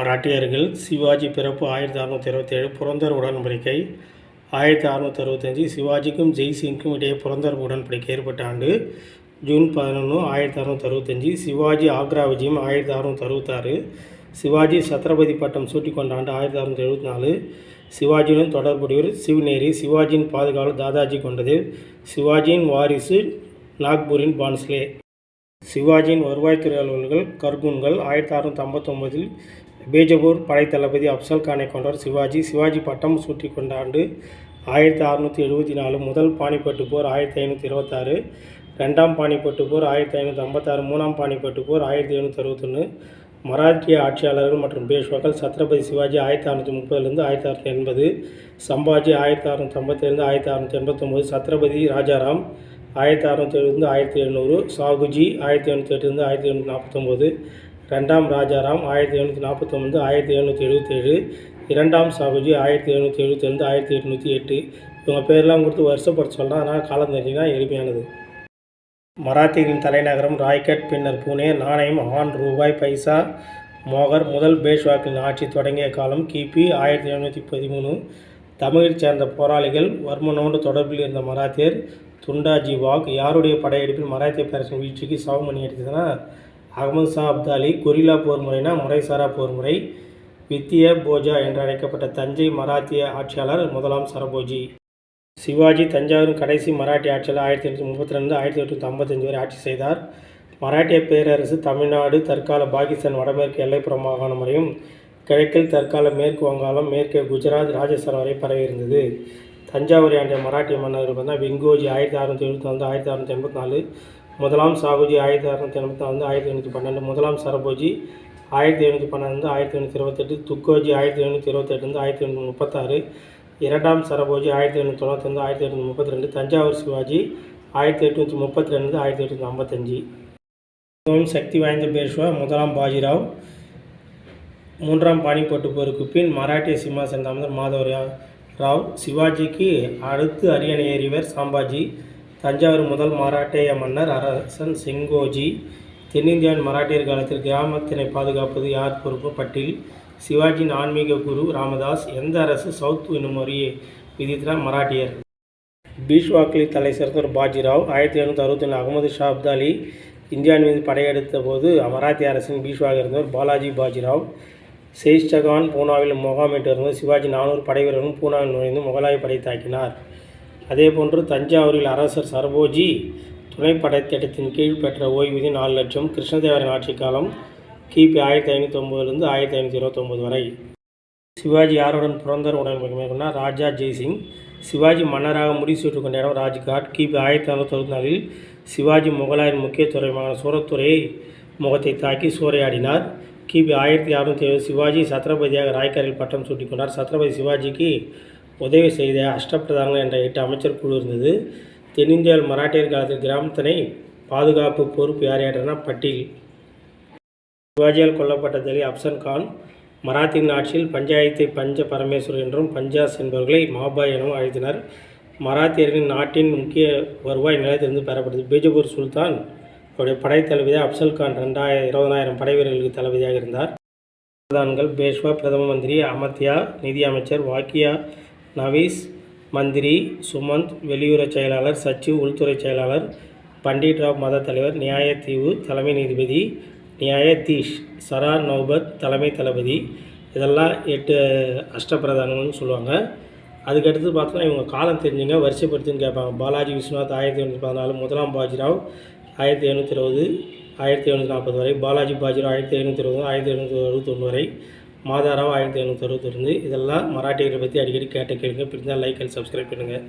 மராட்டியர்கள் சிவாஜி பிறப்பு ஆயிரத்தி அறநூற்றி இருபத்தேழு புரந்தர் உடன்படிக்கை. ஆயிரத்தி அறநூற்றி அறுபத்தஞ்சு சிவாஜிக்கும் ஜெய்சிங்க்கும் இடையே புரந்தர் உடன்படிக்கை ஏற்பட்ட ஆண்டு ஜூன் பதினொன்று ஆயிரத்தி அறநூற்றி அறுபத்தஞ்சு சிவாஜி ஆக்ரா விஜயம் ஆயிரத்தி அறநூற்றி அறுபத்தாறு. சிவாஜி சத்ரபதி பட்டம் சூட்டிக்கொண்ட ஆண்டு ஆயிரத்தி அறநூற்றி எழுபத்தி நாலு. சிவாஜியுடன் தொடர்புடையவர் சிவநேரி சிவாஜியின் பாதுகாவல் தாதாஜி கொண்டது. சிவாஜியின் வாரிசு நாக்பூரின் பான்ஸ்லே. சிவாஜியின் வருவாய்த்துறை அலுவலர்கள் கர்குன்கள் ஆயிரத்தி அறுநூற்றி ஐம்பத்தொம்போதில் பேஜபூர் படைத்தளபதி அப்சல் கானை கொண்டார் சிவாஜி. சிவாஜி பட்டம் சூட்டிக் கொண்ட ஆண்டு ஆயிரத்தி அறுநூற்றி எழுபத்தி நாலு முதல் பானிப்பட்டு போர் ஆயிரத்தி ஐநூற்றி இருபத்தாறு ரெண்டாம் பானிப்பட்டு போர் ஆயிரத்தி ஐநூற்றி ஐம்பத்தாறு மூணாம் பானிப்பட்டு போர் ஆயிரத்தி எழுநூற்றி அறுபத்தொன்று மராட்டிய ஆட்சியாளர்கள் மற்றும் பேஷ்வாக்கள் சத்ரபதி சிவாஜி ஆயிரத்தி அறுநூற்றி முப்பதுலேருந்து ஆயிரத்தி அறுநூற்றி எண்பது சம்பாஜி ஆயிரத்தி அறுநூற்றி ஐம்பத்திலேருந்து ஆயிரத்தி அறுநூற்றி எண்பத்தொம்போது சத்ரபதி ராஜாராம் ஆயிரத்தி அறநூற்றி எழுபது ஆயிரத்தி எழுநூறு சாகுஜி ஆயிரத்தி எழுநூற்றி எட்டுலேருந்து ஆயிரத்தி எழுநூற்றி நாற்பத்தொம்போது ரெண்டாம் ராஜாராம் ஆயிரத்தி எழுநூற்றி நாற்பத்தொம்பது ஆயிரத்தி எழுநூற்றி எழுபத்தேழு இரண்டாம் சாகுஜி ஆயிரத்தி எழுநூற்றி எழுபத்தேழு ஆயிரத்தி எட்நூற்றி எட்டு இவங்க பேர்லாம் கொடுத்து வருஷப்பட சொல்லலாம். அதனால் காலம் தெரிஞ்சிங்கன்னா எளிமையானது. மராத்தியரின் தலைநகரம் ராய்கட் பின்னர் புனே நாணயம் ஆண் ரூபாய் பைசா மோகர் முதல் பேஷ்வாக்கின் ஆட்சி தொடங்கிய காலம் கிபி ஆயிரத்தி எழுநூற்றி பதிமூணு தமிழைச் சேர்ந்த போராளிகள் வர்மனோடு தொடர்பில் இருந்த மராத்தியர் துண்டாஜி வாக் யாருடைய படையெடுப்பில் மராத்திய பேரரசின் வீழ்ச்சிக்கு சவமணி அடித்ததுன்னா அகமது ஷா அப்தாலி கொரில்லா போர் முறைனா முறைசாரா போர் முறை வித்திய போஜா என்று அழைக்கப்பட்ட தஞ்சை மராத்திய ஆட்சியாளர் முதலாம் சரபோஜி. சிவாஜி தஞ்சாவூரின் கடைசி மராட்டிய ஆட்சியாளர் ஆயிரத்தி எட்நூற்றி முப்பத்தி ரெண்டு ஆயிரத்தி எட்நூற்றி ஐம்பத்தஞ்சு வரை ஆட்சி செய்தார். மராட்டிய பேரரசு தமிழ்நாடு தற்கால பாகிஸ்தான் வடமேற்கு எல்லைப்புற மாகாணம் வரையும் கிழக்கில் தற்கால மேற்கு வங்காளம் மேற்கே குஜராத் ராஜஸ்தான் வரை பரவி இருந்தது. தஞ்சாவூரை ஆண்ட மராட்டிய மன்னர்கள் பார்த்தா வெங்கோஜி ஆயிரத்தி அறுநூற்றி எழுபத்தி நாலு ஆயிரத்தி அறுநூற்றி எண்பத்தி நாலு முதலாம் சாகுஜி ஆயிரத்தி அறுநூற்றி எண்பத்தி நாலு ஆயிரத்தி எழுநூற்றி பன்னெண்டு முதலாம் சரபோஜி ஆயிரத்தி எழுநூற்றி பன்னெண்டு ஆயிரத்தி எழுநூற்றி இருபத்தெட்டு துக்கோஜி ஆயிரத்தி எழுநூற்றி இருபத்தெட்டு ஆயிரத்தி எழுநூற்றி முப்பத்தாறு இரண்டாம் சரபோஜி ஆயிரத்தி எழுநூற்றி தொண்ணூத்தொன்று ஆயிரத்தி எட்நூற்றி முப்பத்தி ரெண்டு தஞ்சாவூர் சிவாஜி ஆயிரத்தி எட்நூற்றி முப்பத்தி ரெண்டு ஆயிரத்தி எட்நூற்றி ஐம்பத்தஞ்சு. மிகவும் சக்தி வாய்ந்த பேஷ்வா முதலாம் பாஜிராவ். மூன்றாம் பாணிப்பட்டு போருக்கு பின் மராட்டிய சிம்மாசன அமர்ந்த மாதவ ராவ் சிவாஜிக்கு அடுத்து அரியணை ஏறிவர் சாம்பாஜி தஞ்சாவூர் முதல் மராட்டிய மன்னர் அரசன் செங்கோஜி தென்னிந்தியாவின் மராட்டியர் காலத்தில் கிராமத்தினை பாதுகாப்பது யார் பொறுப்பு? பட்டியல் சிவாஜியின் ஆன்மீக குரு ராமதாஸ் எந்த அரசு சவுத் என்னும் முறையை விதித்தார் மராட்டியர்? பீஷ்வாக்கில் தலை சிறந்தவர் பாஜிராவ் ஆயிரத்தி எழுநூற்றி அறுபத்தொன்று அகமது ஷா அப்தாலி இந்தியாவின் மீது படையெடுத்த போது மராத்திய அரசின் பீஷ்வாக இருந்தவர் பாலாஜி பாஜிராவ் சேஷ்டகான் பூனாவில் முகாமிட்டிருந்து சிவாஜி நானூறு படை வீரர்களும் பூனாவில் நுழைந்து முகலாய படை தாக்கினார். அதேபோன்று தஞ்சாவூரில் அரசர் சர்போஜி துணைப்படை திட்டத்தின் கீழ் பெற்ற ஓய்வூதியம் நாலு லட்சம் கிருஷ்ணதேவரின் ஆட்சி காலம் கிபி ஆயிரத்தி ஐநூற்றி ஒம்பதுலேருந்து ஆயிரத்தி ஐநூற்றி இருபத்தொம்போது வரை. சிவாஜி யாருடன் புரந்தர் உடன் மேற்கொண்டார் ராஜா ஜெய்சிங் சிவாஜி மன்னராக முடிசூட்டு கொண்ட இடம் ராஜ்காட். கிபி ஆயிரத்தி அறுநூற்றி அறுபத்தி நாலில் சிவாஜி முகலாயின் முக்கிய துறைமான சூரத்துறையை முகத்தை தாக்கி சூறையாடினார். கிபி ஆயிரத்தி அறுநூற்றி எழுபது சிவாஜி சத்ரபதியாக ராய்க்காரில் பட்டம் சூட்டிக் கொண்டார் சத்ரபதி சிவாஜிக்கு உதவி செய்த அஷ்டப்பிரதானங்கள் என்ற எட்டு அமைச்சர் குழு இருந்தது. தென்னிந்தியாவில் மராட்டியர் காலத்தில் கிராமத்தினை பாதுகாப்பு பொறுப்பு யார் யாருன்னா பட்டியல் சிவாஜியால் கொல்லப்பட்ட தலி அப்சன் கான் மராத்தியின் ஆட்சியில் பஞ்சாயத்தை பஞ்ச பரமேஸ்வர் என்றும் பஞ்சாஸ் என்பவர்களை மாபாய் எனவும் அழைத்தனர். மராத்தியர்களின் நாட்டின் முக்கிய வருவாய் நிலையத்திலிருந்து பெறப்பட்டது. பீஜப்பூர் சுல்தான் அவருடைய படைத்தளபதியாக அப்சல் கான் ரெண்டாயிரம் இருபதனாயிரம் படை வீரர்களுக்கு தளபதியாக இருந்தார். பிரதான்கள் பேஷ்வா பிரதம மந்திரி அமத்யா நிதி அமைச்சர் வாக்கியா நவீஸ் மந்திரி சுமந்த் வெளியுறவு செயலாளர் சச்சிவ் உள்துறை செயலாளர் பண்டிட் ராவ் மத தலைவர் நியாயத்தீவு தலைமை நீதிபதி நியாயத்தீஷ் சரா நௌபத் தலைமை தளபதி. இதெல்லாம் எட்டு அஷ்டபிரதானங்கள்னு சொல்லுவாங்க. அதுக்கடுத்து பார்த்தோன்னா இவங்க காலம் தெரிஞ்சுங்க வரிசைப்படுத்துன்னு கேட்பாங்க. பாலாஜி விஸ்வநாத் ஆயிரத்தி எழுநூற்றி பதினாலு முதலாம் பாஜிராவ் ஆயிரத்தி எழுநூற்றி இருபது ஆயிரத்தி எழுநூற்றி நாற்பது வரை பாலாஜி பாஜிராவ் ஆயிரத்தி எழுநூற்றி இருபது ஆயிரத்தி எழுநூற்றி அறுபத்தொன்று வரை மாதாராவ் ஆயிரத்தி எழுநூற்றி அறுபத்தொன்று இதெல்லாம் மராட்டியர்களை பற்றி அடிக்கடி கேட்ட கேளுங்க. பிடிச்சா லைக் அண்ட் சப்ஸ்கிரைப் பண்ணுங்கள்